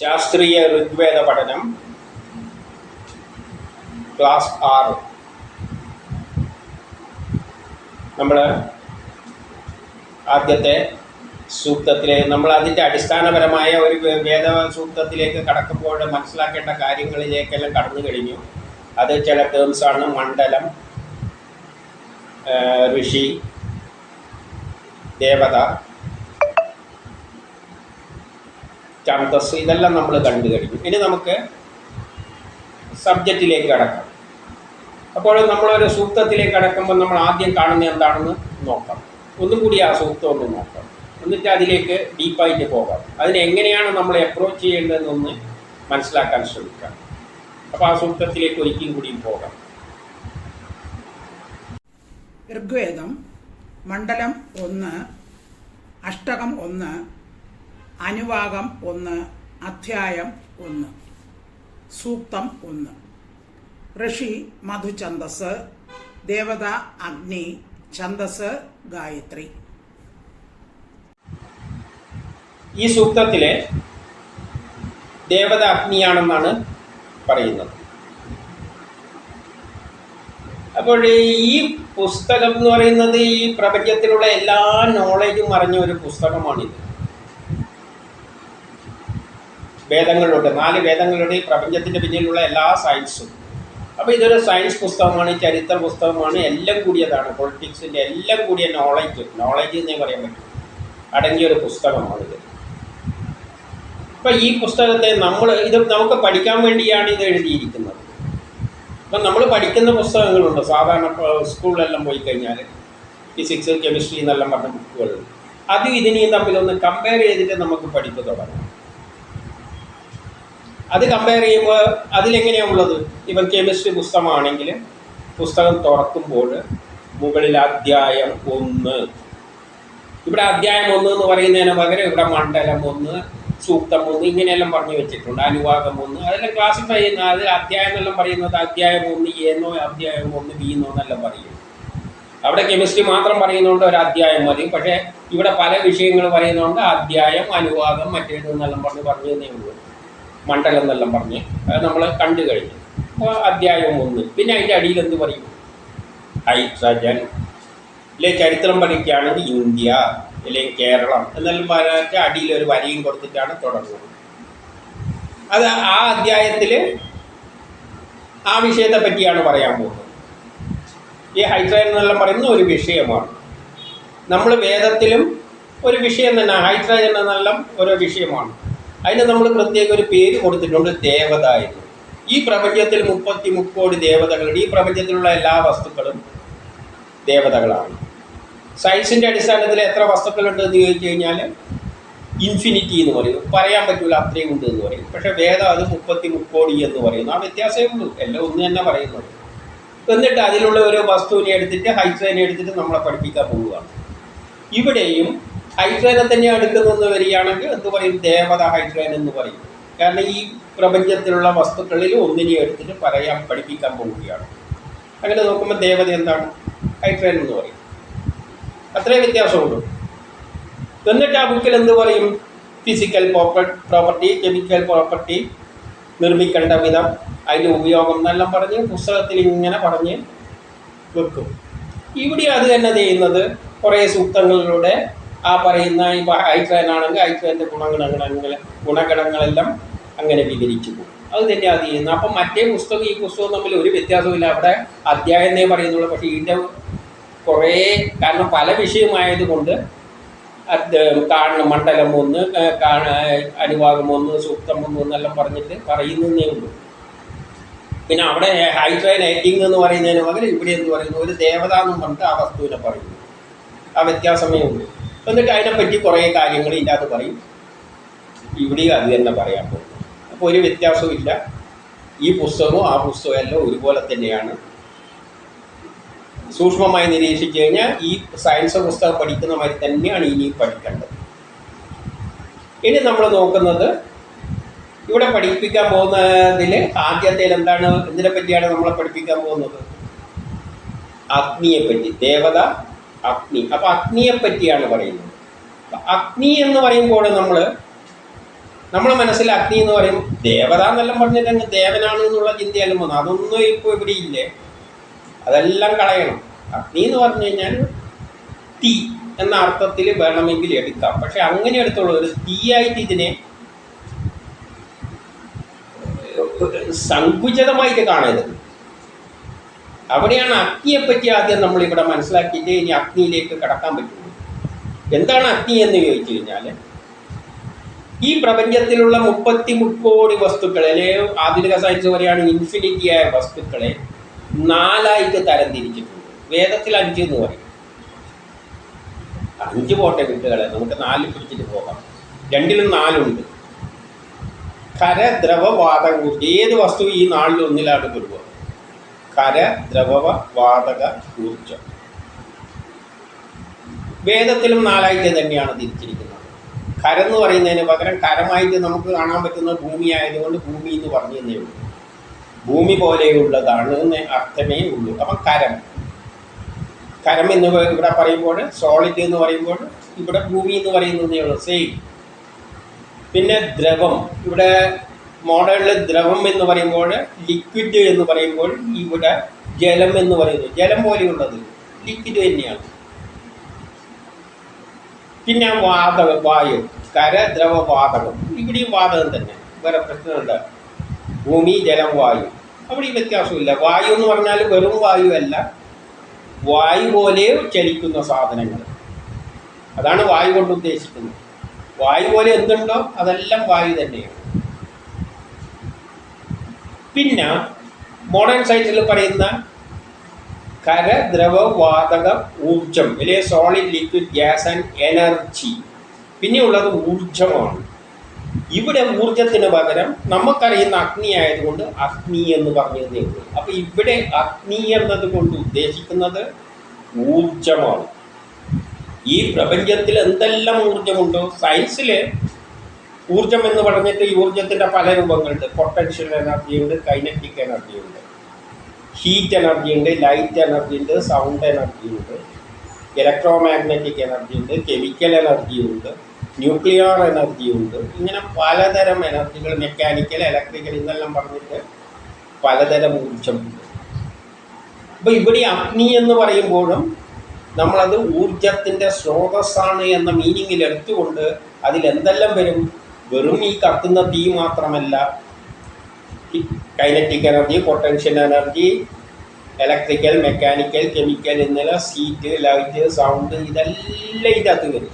ശാസ്ത്രീയ ഋഗ്വേദ പഠനം ക്ലാസ് ആറ്. നമ്മൾ ആദ്യത്തെ സൂക്തത്തിലെ നമ്മൾ അതിന്റെ അടിസ്ഥാനപരമായ ഒരു വേദ സൂക്തത്തിലേക്ക് കടക്കുമ്പോൾ മനസ്സിലാക്കേണ്ട കാര്യങ്ങളിലേക്കെല്ലാം കടന്നു കഴിഞ്ഞു. അത് ചില ടേംസാണ് മണ്ഡലം ഋഷി ദേവത ഛന്തസ് ഇതെല്ലാം നമ്മൾ കണ്ടു കഴിഞ്ഞു. ഇനി നമുക്ക് സബ്ജക്റ്റിലേക്ക് കടക്കാം. അപ്പോൾ നമ്മളൊരു സൂക്തത്തിലേക്ക് കടക്കുമ്പോൾ നമ്മൾ ആദ്യം കാണുന്നത് എന്താണെന്ന് നോക്കാം. ഒന്നും കൂടി ആ സൂക്തം ഒന്ന് നോക്കാം. എന്നിട്ട് അതിലേക്ക് ഡീപ്പായിട്ട് പോകാം. അതിനെങ്ങനെയാണ് നമ്മൾ അപ്രോച്ച് ചെയ്യേണ്ടതെന്നൊന്ന് മനസ്സിലാക്കാൻ ശ്രമിക്കാം. അപ്പോൾ ആ സൂക്തത്തിലേക്ക് ഒരിക്കലും കൂടിയും പോകാം. ഋഗ്വേദം മണ്ഡലം ഒന്ന് അഷ്ടകം ഒന്ന് അനുവാകം ഒന്ന് അധ്യായം ഒന്ന് സൂക്തം ഒന്ന്. ഋഷി മധുഛന്ദസ് ദേവത അഗ്നി ഛന്ദസ് ഗായത്രി. ഈ സൂക്തത്തിലെ ദേവത അഗ്നിയാണെന്നാണ് പറയുന്നത്. അപ്പോൾ ഈ പുസ്തകം എന്ന് പറയുന്നത് ഈ പ്രപഞ്ചത്തിലുള്ള എല്ലാ നോളേജും അറിഞ്ഞ ഒരു പുസ്തകമാണിത്. വേദങ്ങളുണ്ട് നാല് വേദങ്ങളുടെ ഈ പ്രപഞ്ചത്തിന്റെ പിന്നിലുള്ള എല്ലാ സയൻസും അപ്പോൾ ഇതൊരു സയൻസ് പുസ്തകമാണ് ചരിത്ര പുസ്തകമാണ് എല്ലാം കൂടിയതാണ്. പൊളിറ്റിക്സിന്റെ എല്ലാം കൂടിയ നോളജ് നോളജ് എന്നേ പറയാൻ പറ്റും. അടങ്ങിയ ഒരു പുസ്തകമാണിത്. അപ്പം ഈ പുസ്തകത്തെ നമ്മൾ ഇത് നമുക്ക് പഠിക്കാൻ വേണ്ടിയാണ് ഇത് എഴുതിയിരിക്കുന്നത്. അപ്പം നമ്മൾ പഠിക്കുന്ന പുസ്തകങ്ങളുണ്ട്. സാധാരണ സ്കൂളിലെല്ലാം പോയി കഴിഞ്ഞാൽ ഫിസിക്സ് കെമിസ്ട്രി എന്നെല്ലാം പറഞ്ഞ ബുക്കുകളുണ്ട് അതും ഇതിനെയും തമ്മിലൊന്ന് കമ്പയർ ചെയ്തിട്ട് നമുക്ക് പഠിപ്പ് തുടങ്ങാം. അത് കമ്പയർ ചെയ്യുമ്പോൾ അതിലെങ്ങനെയാണുള്ളത് ഇവൻ കെമിസ്ട്രി പുസ്തകമാണെങ്കിൽ പുസ്തകം തുറക്കുമ്പോൾ മുകളിൽ അധ്യായം ഒന്ന്. ഇവിടെ അധ്യായം ഒന്ന് എന്ന് പറയുന്നതിന് പകരം ഇവിടെ മണ്ഡലം ഒന്ന് സൂക്തം ഒന്ന് ഇങ്ങനെയെല്ലാം പറഞ്ഞു വെച്ചിട്ടുണ്ട്. അനുവാദം ഒന്ന്. അതെല്ലാം ക്ലാസിഫൈ ചെയ്യുന്ന അത് അധ്യായം എന്നെല്ലാം പറയുന്നത് അധ്യായം ഒന്ന് എന്നോ അധ്യായം ഒന്ന് ബി എന്നോ എന്നെല്ലാം പറയും. അവിടെ കെമിസ്ട്രി മാത്രം പറയുന്നതുകൊണ്ട് ഒരു അധ്യായം മതി. പക്ഷേ ഇവിടെ പല വിഷയങ്ങൾ പറയുന്നതുകൊണ്ട് അധ്യായം അനുവാദം മറ്റേത് എന്നെല്ലാം പറഞ്ഞ് പറഞ്ഞു തന്നെയുള്ളൂ മണ്ഡലം എന്നെല്ലാം പറഞ്ഞ് നമ്മൾ കണ്ടു കഴിഞ്ഞു. അപ്പോൾ അധ്യായം ഒന്ന്. പിന്നെ അതിന്റെ അടിയിൽ എന്ത് പറയും? ഹൈഡ്രജൻ അല്ലെ ചരിത്രം പഠിക്കുകയാണെങ്കിൽ ഇന്ത്യ അല്ലെങ്കിൽ കേരളം എന്നെല്ലാം പറഞ്ഞിട്ട് അടിയിൽ ഒരു വരിയും കൊടുത്തിട്ടാണ് തുടങ്ങുന്നത്. അത് ആ അധ്യായത്തിൽ ആ വിഷയത്തെ പറ്റിയാണ് പറയാൻ പോകുന്നത്. ഈ ഹൈഡ്രജൻ എന്നെല്ലാം പറയുന്ന ഒരു വിഷയമാണ്. നമ്മൾ വേദത്തിലും ഒരു വിഷയം തന്നെ ഹൈഡ്രജൻ എന്നെല്ലാം ഒരു വിഷയമാണ്. അതിന് നമ്മൾ പ്രത്യേക ഒരു പേര് കൊടുത്തിട്ടുണ്ട് ദേവത ഈ പ്രപഞ്ചത്തിൽ മുപ്പത്തി മുക്കോടി ദേവതകളുണ്ട്. ഈ പ്രപഞ്ചത്തിലുള്ള എല്ലാ വസ്തുക്കളും ദേവതകളാണ്. സയൻസിന്റെ അടിസ്ഥാനത്തിൽ എത്ര വസ്തുക്കളുണ്ട് എന്ന് ചോദിച്ചു കഴിഞ്ഞാൽ ഇൻഫിനിറ്റി എന്ന് പറയും പറയാൻ പറ്റൂല അത്രയും ഉണ്ട് എന്ന് പറയും പക്ഷേ വേദം അത് മുപ്പത്തി മുക്കോടി എന്ന് പറയുന്നു. ആ വ്യത്യാസമേ ഉള്ളൂ. എല്ലാം ഒന്ന് തന്നെ പറയുന്നത് എന്നിട്ട് അതിലുള്ള ഒരു വസ്തുവിനെ എടുത്തിട്ട് ഹൈഡ്രജനെ എടുത്തിട്ട് നമ്മളെ പഠിപ്പിക്കാൻ പോവുകയാണ്. ഇവിടെയും ഹൈഡ്രജനെ തന്നെ എടുക്കുന്നത് വരികയാണെങ്കിൽ എന്ത് പറയും? ദേവത ഹൈഡ്രജൻ എന്ന് പറയും. കാരണം ഈ പ്രപഞ്ചത്തിലുള്ള വസ്തുക്കളിൽ ഒന്നിനെ എടുത്തിട്ട് പറയാൻ പഠിപ്പിക്കാൻ പോവുകയാണ്. അങ്ങനെ നോക്കുമ്പോൾ ദേവത എന്താണ്? ഹൈഡ്രജൻ എന്ന് പറയും. അത്രയും വ്യത്യാസമുണ്ട് എന്നിട്ട് ആ ബുക്കിൽ എന്ത് പറയും? ഫിസിക്കൽ പ്രോപ്പർട്ടി കെമിക്കൽ പ്രോപ്പർട്ടി നിർമ്മിക്കേണ്ട വിധം അതിന്റെ ഉപയോഗം എന്നെല്ലാം പറഞ്ഞ് പുസ്തകത്തിൽ ഇങ്ങനെ പറഞ്ഞ് വെക്കും. ഇവിടെ അത് തന്നെ ചെയ്യുന്നത് കുറേ സൂക്തങ്ങളിലൂടെ ആ പറയുന്ന ഇപ്പോൾ ഹൈഡ്രജനാണെങ്കിൽ ഗുണഗണങ്ങൾ ഗുണഗണങ്ങളെല്ലാം അങ്ങനെ വിവരിച്ചു പോകും. അത് തന്നെ അത് ചെയ്യുന്നത് അപ്പം മറ്റേ പുസ്തകം ഈ പുസ്തകം തമ്മിൽ ഒരു വ്യത്യാസമില്ല അവിടെ അധ്യായനേ പറയുന്നുള്ളൂ. പക്ഷേ ഇതിന്റെ കുറേ കാരണം പല വിഷയമായതുകൊണ്ട് കാണണം. മണ്ഡലം ഒന്ന് അനുഭാഗം ഒന്ന് സൂക്തം ഒന്ന് എന്നെല്ലാം പറഞ്ഞിട്ട് പറയുന്നതേ ഉള്ളൂ. പിന്നെ അവിടെ ഹൈഡ്രൈൻ ഹൈറ്റിംഗ് എന്ന് പറയുന്നതിന് പകരം ഇവിടെ എന്ന് പറയുന്നു ഒരു ദേവത എന്ന് പറഞ്ഞിട്ട് ആ വസ്തുവിനെ പറയുന്നു. ആ വ്യത്യാസമേ ഉള്ളൂ. എന്നിട്ട് അതിനെപ്പറ്റി കുറേ കാര്യങ്ങൾ ഇല്ലാതെ പറയും. ഇവിടെയും അത് തന്നെ പറയാൻ പോകും അപ്പോൾ ഒരു വ്യത്യാസവും ഇല്ല ഈ പുസ്തകവും ആ പുസ്തകവും എല്ലാം ഒരുപോലെ തന്നെയാണ്. സൂക്ഷ്മമായി നിരീക്ഷിച്ചു കഴിഞ്ഞാൽ ഈ സയൻസ് പുസ്തകം പഠിക്കുന്ന മാതിരി തന്നെയാണ് ഇനി പഠിക്കേണ്ടത്. ഇനി നമ്മൾ നോക്കുന്നത് ഇവിടെ പഠിപ്പിക്കാൻ പോകുന്നതിൽ ആദ്യത്തിൽ എന്താണ്? എന്തിനെ പറ്റിയാണ് നമ്മളെ പഠിപ്പിക്കാൻ പോകുന്നത്? അഗ്നിയെ പറ്റി. ദേവത അഗ്നി. അപ്പോൾ അഗ്നിയെ പറ്റിയാണ് പറയുന്നത്. അഗ്നി എന്ന് പറയുമ്പോൾ നമ്മൾ നമ്മളെ മനസ്സിൽ അഗ്നി എന്ന് പറയും. ദേവത എന്നെല്ലാം പറഞ്ഞിട്ട് അങ്ങ് ദേവനാണ് എന്നുള്ള ചിന്തയെല്ലാം വന്നു. അതൊന്നും ഇപ്പോൾ ഇവിടെ ഇല്ലേ. അതെല്ലാം കളയണം. അഗ്നി എന്ന് പറഞ്ഞു കഴിഞ്ഞാൽ തീ എന്ന അർത്ഥത്തിൽ വേണമെങ്കിൽ എടുക്കാം. പക്ഷെ അങ്ങനെ എടുത്തുള്ള. ഒരു തീയായിട്ട് ഇതിനെ സങ്കുചിതമായിട്ട് കാണരുത്. അവിടെയാണ് അഗ്നിയെ പറ്റി ആദ്യം നമ്മൾ ഇവിടെ മനസ്സിലാക്കിയിട്ട് ഇനി അഗ്നിയിലേക്ക് കടക്കാൻ പറ്റുള്ളൂ എന്താണ് അഗ്നി എന്ന് ചോദിച്ചു കഴിഞ്ഞാൽ ഈ പ്രപഞ്ചത്തിലുള്ള മുപ്പത്തി മുക്കോടി വസ്തുക്കളെ അല്ലെങ്കിൽ ആധുനിക സയൻസ് പറയുകയാണ് ഇൻഫിനിറ്റി ആയ വസ്തുക്കളെ നാലായിട്ട് തരം തരംതിരിച്ചിട്ടുണ്ട്. വേദത്തിൽ അഞ്ച് എന്ന് പറയും. അഞ്ച് പോട്ടെ കുട്ടികളെ നമുക്ക് നാല് പിടിച്ചിട്ട് പോകാം. രണ്ടിലും നാലുണ്ട്. ഖര ദ്രവ ഊർജം ഏത് വസ്തു ഈ നാലിൽ ഒന്നിലാണ് ഖര ദ്രവവ വാതക ഊർജം വേദത്തിലും നാലായിട്ട് തന്നെയാണ് തിരിച്ചിരിക്കുന്നത്. കരം എന്ന് പറയുന്നതിന് പകരം കരമായിട്ട് നമുക്ക് കാണാൻ പറ്റുന്ന ഭൂമി ആയതുകൊണ്ട് ഭൂമി എന്ന് പറഞ്ഞു തന്നേ ഉള്ളൂ. ഭൂമി പോലെയുള്ളതാണ് എന്ന് അർത്ഥമേ ഉള്ളൂ. അപ്പം കരം. കരം എന്ന് ഇവിടെ പറയുമ്പോൾ സോളിഡ് എന്ന് പറയുമ്പോൾ ഇവിടെ ഭൂമി എന്ന് പറയുന്നതേ ഉള്ളൂ. സെയിം പിന്നെ ദ്രവം. ഇവിടെ മോഡലിൽ ദ്രവം എന്ന് പറയുമ്പോൾ ലിക്വിഡ് എന്ന് പറയുമ്പോൾ ഇവിടെ ജലം എന്ന് പറയുന്നു. ജലം പോലെയുള്ളത് ലിക്വിഡ് തന്നെയാണ്. പിന്നെ വാതക വായു കര ദ്രവ വാതകം. ഇവിടെയും വാതകം തന്നെ. വേറെ പ്രശ്നമുണ്ട് ഭൂമി ജലം വായു. അവിടെ ഈ വ്യത്യാസമില്ല. വായു എന്ന് പറഞ്ഞാൽ വെറും വായു അല്ല. വായു പോലെ ചലിക്കുന്ന സാധനങ്ങൾ. അതാണ് വായു കൊണ്ട് ഉദ്ദേശിക്കുന്നത്. വായു പോലെ എന്തുണ്ടോ അതെല്ലാം വായു തന്നെയാണ്. പിന്നെ മോഡേൺ സയൻസിൽ പറയുന്ന കര ദ്രവ വാതക ഊർജം അല്ലെ solid liquid gas and energy പിന്നെയുള്ളത് ഊർജമാണ് ഇവിടെ ഊർജത്തിന് പകരം നമുക്കറിയുന്ന അഗ്നി ആയതുകൊണ്ട് അഗ്നി എന്ന് പറഞ്ഞതേ ഉള്ളൂ. അപ്പോൾ ഇവിടെ അഗ്നി എന്നത് കൊണ്ട് ഉദ്ദേശിക്കുന്നത് ഊർജമാണ് ഈ പ്രപഞ്ചത്തിൽ എന്തെല്ലാം ഊർജമുണ്ടോ സയൻസിൽ ഊർജം എന്ന് പറഞ്ഞിട്ട് ഈ ഊർജത്തിന്റെ പല രൂപങ്ങളുണ്ട്. പൊട്ടൻഷ്യൽ എനർജി ഉണ്ട് കൈനറ്റിക് എനർജി ഉണ്ട്. ഹീറ്റ് എനർജി ഉണ്ട് ലൈറ്റ് എനർജി ഉണ്ട് സൗണ്ട് എനർജി ഉണ്ട്. ഇലക്ട്രോ മാഗ്നറ്റിക് എനർജി ഉണ്ട് കെമിക്കൽ എനർജി ഉണ്ട് ന്യൂക്ലിയർ എനർജി ഉണ്ട്. ഇങ്ങനെ പലതരം എനർജികൾ മെക്കാനിക്കൽ ഇലക്ട്രിക്കൽ ഇതെല്ലാം പറഞ്ഞിട്ട് പലതരം ഊർജമുണ്ട് അപ്പോൾ ഇവിടെ അഗ്നി എന്ന് പറയുമ്പോഴും നമ്മളത് ഊർജത്തിന്റെ സ്രോതസ്സാണ് എന്ന മീനിങ്ങിൽ എടുത്തുകൊണ്ട് അതിൽ എന്തെല്ലാം വരും? വെറും ഈ കത്തുന്ന തീ മാത്രമല്ല kinetic energy potential energy electrical mechanical chemical എന്നിവ സീറ്റ് ലൈറ്റ് സൗണ്ട് ഇതെല്ലാം ഇതിന്റെ അകത്ത് വരും.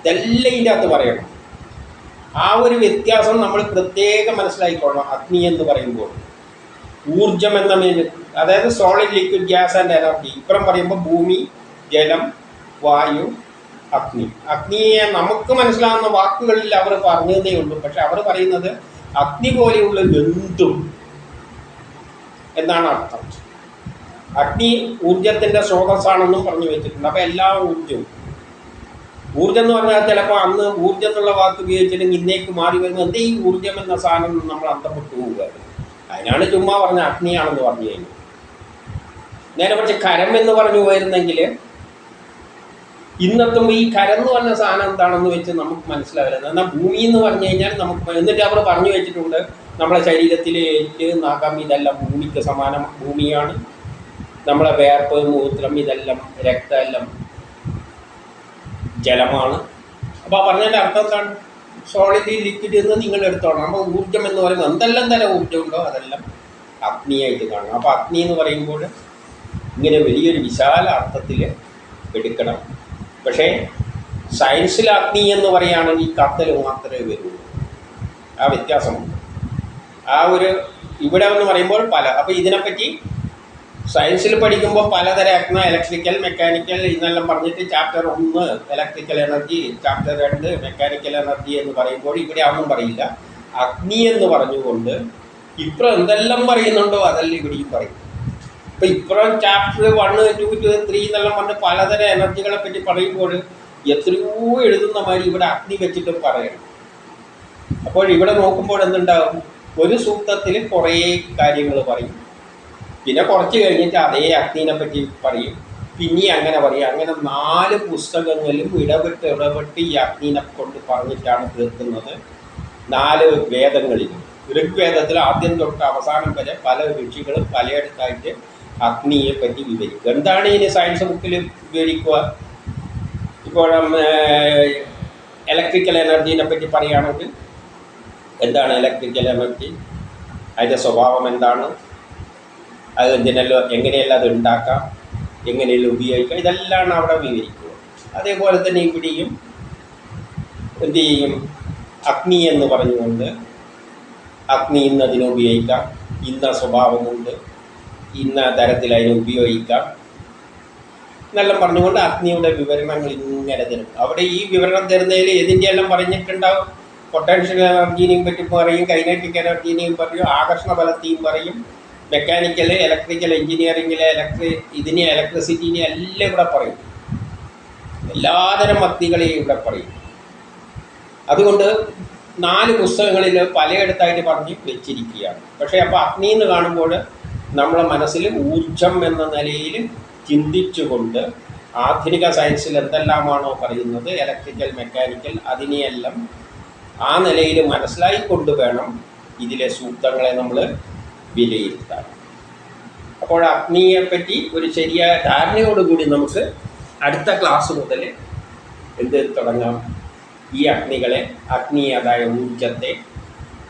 ഇതെല്ലാം ഇതിന്റെ അകത്ത് പറയണം. ആ ഒരു വ്യത്യാസം നമ്മൾ പ്രത്യേകം മനസ്സിലാക്കിക്കൊള്ളണം അഗ്നി എന്ന് പറയുമ്പോൾ ഊർജം എന്ന മീൻ അതായത് solid liquid gas and energy ഇപ്പുറം പറയുമ്പോൾ ഭൂമി ജലം വായു അഗ്നി. അഗ്നിയെ നമുക്ക് മനസ്സിലാവുന്ന വാക്കുകളിൽ അവർ പറഞ്ഞതേ ഉള്ളൂ. പക്ഷെ അവർ പറയുന്നത് അഗ്നി പോലെയുള്ള എന്തും എന്നാണ് അർത്ഥം. അഗ്നി ഊർജത്തിന്റെ സ്രോതസ്സാണെന്നും പറഞ്ഞു വെച്ചിട്ടുണ്ട്. അപ്പൊ എല്ലാ ഊർജവും ഊർജം എന്ന് പറഞ്ഞാൽ ചിലപ്പോൾ അന്ന് ഊർജം എന്നുള്ള വാക്ക് ഉപയോഗിച്ചിട്ടുണ്ടെങ്കിൽ ഇന്നേക്ക് മാറി വരുന്ന എന്തേ ഈ ഊർജം എന്ന സാധനം നമ്മൾ അന്തപ്പെട്ടു പോവുകയാണ് അതിനാണ് ചുമ്മാ പറഞ്ഞ അഗ്നിയാണെന്ന് പറഞ്ഞു കഴിഞ്ഞു നേരെ കുറച്ച് കരം എന്ന് പറഞ്ഞു പോയിരുന്നെങ്കിൽ ഇന്നത്തും ഈ കരന്ന് പറഞ്ഞ സാധനം എന്താണെന്ന് വെച്ച് നമുക്ക് മനസ്സിലാവില്ല. എന്നാൽ ഭൂമി എന്ന് പറഞ്ഞു കഴിഞ്ഞാൽ നമുക്ക് എന്നിട്ട് അവർ പറഞ്ഞു വെച്ചിട്ടുണ്ട് നമ്മളെ ശരീരത്തിൽ എല്ല് നാഗം ഇതെല്ലാം ഭൂമിക്ക് സമാനം ഭൂമിയാണ്. നമ്മളെ വേർപ്പ് മൂത്രം ഇതെല്ലാം രക്തമെല്ലാം ജലമാണ്. അപ്പോൾ പറഞ്ഞതിന്റെ അർത്ഥം എന്താണ്? സോളിഡ് ലിക്വിഡ് എന്ന് നിങ്ങൾ എടുത്തോളാം അപ്പോൾ ഊർജം എന്ന് പറയുമ്പോൾ എന്തെല്ലാം തരം ഊർജമുണ്ടോ അതെല്ലാം അഗ്നിയായിട്ട് കാണണം അപ്പോൾ അഗ്നി എന്ന് പറയുമ്പോൾ ഇങ്ങനെ വലിയൊരു വിശാല അർത്ഥത്തിൽ എടുക്കണം. പക്ഷേ സയൻസിൽ അഗ്നി എന്ന് പറയുകയാണെങ്കിൽ കത്തൽ മാത്രമേ വരുള്ളൂ. ആ വ്യത്യാസമുണ്ട്. ആ ഒരു ഇവിടെ എന്ന് പറയുമ്പോൾ പല. അപ്പോൾ ഇതിനെപ്പറ്റി സയൻസിൽ പഠിക്കുമ്പോൾ പലതരം അഗ്ന ഇലക്ട്രിക്കൽ മെക്കാനിക്കൽ ഇതെല്ലാം പറഞ്ഞിട്ട് ചാപ്റ്റർ ഒന്ന് ഇലക്ട്രിക്കൽ എനർജി ചാപ്റ്റർ രണ്ട് മെക്കാനിക്കൽ എനർജി എന്ന് പറയുമ്പോൾ ഇവിടെ ഒന്നും പറയില്ല. അഗ്നി എന്ന് പറഞ്ഞുകൊണ്ട് ഇപ്പം എന്തെല്ലാം പറയുന്നുണ്ടോ അതെല്ലാം ഇവിടെയും പറയും. ഇപ്പം ഇപ്പുറം ചാപ്റ്റർ വൺ ടു ത്രീ എന്നെല്ലാം പറഞ്ഞ് പലതരം എനർജികളെ പറ്റി പറയുമ്പോൾ എത്രയോ എഴുതുന്ന മാതിരി ഇവിടെ അഗ്നി വെച്ചിട്ട് പറയണം. അപ്പോൾ ഇവിടെ നോക്കുമ്പോൾ എന്തുണ്ടാവും? ഒരു സൂക്തത്തിൽ കുറേ കാര്യങ്ങൾ പറയും. പിന്നെ കുറച്ച് കഴിഞ്ഞിട്ട് അതേ അഗ്നിനെ പറ്റി പറയും. പിന്നെ അങ്ങനെ പറയും. അങ്ങനെ നാല് പുസ്തകങ്ങളിലും ഇടപെട്ട് ഇടപെട്ട് ഈ അഗ്നിനെ കൊണ്ട് പറഞ്ഞിട്ടാണ് തീർക്കുന്നത്. നാല് വേദങ്ങളിൽ ഋഗ്വേദത്തിൽ ആദ്യം തൊട്ട് അവസാനം വരെ പല ഋഷികളും പലയിടത്തായിട്ട് അഗ്നിയെ പറ്റി വിവരിക്കുക. എന്താണ് ഇനി സയൻസ് ബുക്കിൽ വിവരിക്കുക? ഇപ്പോൾ ഇലക്ട്രിക്കൽ എനർജീനെ പറ്റി പറയുകയാണെങ്കിൽ എന്താണ് ഇലക്ട്രിക്കൽ എനർജി അതിന്റെ സ്വഭാവം എന്താണ്? അത് എന്തിനെല്ലാം എങ്ങനെയെല്ലാം അത് ഉണ്ടാക്കാം? എങ്ങനെയെല്ലാം ഉപയോഗിക്കാം? ഇതെല്ലാം അവിടെ വിവരിക്കുക. അതേപോലെ തന്നെ ഇവിടെയും എന്ത് ചെയ്യും? അഗ്നി എന്ന് പറഞ്ഞുകൊണ്ട് അഗ്നി ഇന്ന് അതിനെ ഉപയോഗിക്കാം. ഇന്ന സ്വഭാവമുണ്ട്. ഇന്ന തരത്തിൽ അതിനെ ഉപയോഗിക്കാം. എന്നെല്ലാം പറഞ്ഞുകൊണ്ട് അഗ്നിയുടെ വിവരണങ്ങൾ ഇങ്ങനെ തരും. അവിടെ ഈ വിവരണം തരുന്നതിൽ ഇതിന്റെ എല്ലാം പറഞ്ഞിട്ടുണ്ടാവും? പൊട്ടൻഷ്യൽ എനർജീനെയും പറ്റി പറയും കൈനറ്റിക് എനർജീനെയും പറയും ആകർഷണ ബലത്തെയും പറയും മെക്കാനിക്കൽ ഇലക്ട്രിക്കൽ എഞ്ചിനീയറിംഗിലെ ഇലക്ട്രി ഇതിനെ ഇലക്ട്രിസിറ്റിനെ എല്ലാം ഇവിടെ പറയും. എല്ലാതരം അഗ്നികളെയും ഇവിടെ പറയും. അതുകൊണ്ട് നാല് പുസ്തകങ്ങളിൽ പലയിടത്തായിട്ട് പറഞ്ഞ് വെച്ചിരിക്കുകയാണ്. പക്ഷേ അപ്പോൾ അഗ്നി എന്ന് കാണുമ്പോൾ നമ്മളെ മനസ്സിൽ ഊർജം എന്ന നിലയിൽ ചിന്തിച്ചുകൊണ്ട് ആധുനിക സയൻസിൽ എന്തെല്ലാമാണോ പറയുന്നത് ഇലക്ട്രിക്കൽ മെക്കാനിക്കൽ അതിനെയെല്ലാം ആ നിലയിൽ മനസ്സിലായിക്കൊണ്ട് വേണം ഇതിലെ സൂക്തങ്ങളെ നമ്മൾ വിലയിരുത്താൻ. അപ്പോൾ അഗ്നിയെപ്പറ്റി ഒരു ശരിയായ ധാരണയോടുകൂടി നമുക്ക് അടുത്ത ക്ലാസ് മുതൽ എന്ത് തുടങ്ങാം? ഈ അഗ്നികളെ അഗ്നി അതായ ഊർജത്തെ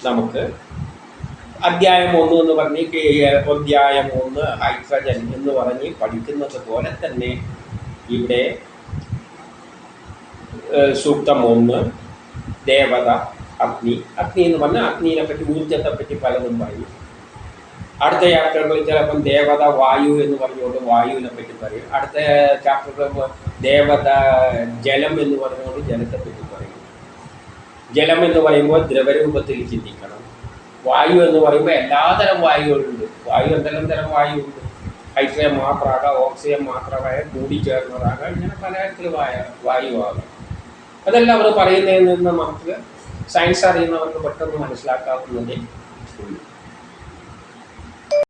നമുക്ക് അധ്യായം ഒന്ന് എന്ന് പറഞ്ഞ് അധ്യായം ഒന്ന് ഹൈഡ്രജൻ എന്ന് പറഞ്ഞ് പഠിക്കുന്നത് പോലെ തന്നെ ഇവിടെ സൂക്തം ഒന്ന് ദേവത അഗ്നി. അഗ്നി എന്ന് പറഞ്ഞാൽ അഗ്നിയെ പറ്റി ഊർജത്തെ പറ്റി പലതും പറയും. അടുത്ത ചാപ്റ്ററുകളിൽ ചിലപ്പം ദേവത വായു എന്ന് പറഞ്ഞുകൊണ്ട് വായുവിനെ പറ്റി പറയും. അടുത്ത ചാപ്റ്ററുകൾ ദേവത ജലം എന്ന് പറഞ്ഞുകൊണ്ട് ജലത്തെ പറ്റി പറയും. ജലം എന്ന് പറയുമ്പോൾ ദ്രവരൂപത്തിൽ ചിന്തിക്കണം. വായു എന്ന് പറയുമ്പോൾ എല്ലാതരം വായുകളുണ്ട്. വായു എന്തെല്ലാം തരം വായു ഉണ്ട് ഹൈഡ്രജൻ മാത്രമാകാം ഓക്സിജൻ മാത്രമായ കൂടിച്ചേർന്നതാകാം ഇങ്ങനെ പലതരത്തിൽ വായ വായുവാകാം. അതെല്ലാം അവർ പറയുന്നതിൽ നിന്ന് നമുക്ക് സയൻസ് അറിയുന്നവർക്ക് പെട്ടെന്ന് മനസ്സിലാക്കാവുന്നതേ ഉള്ളൂ.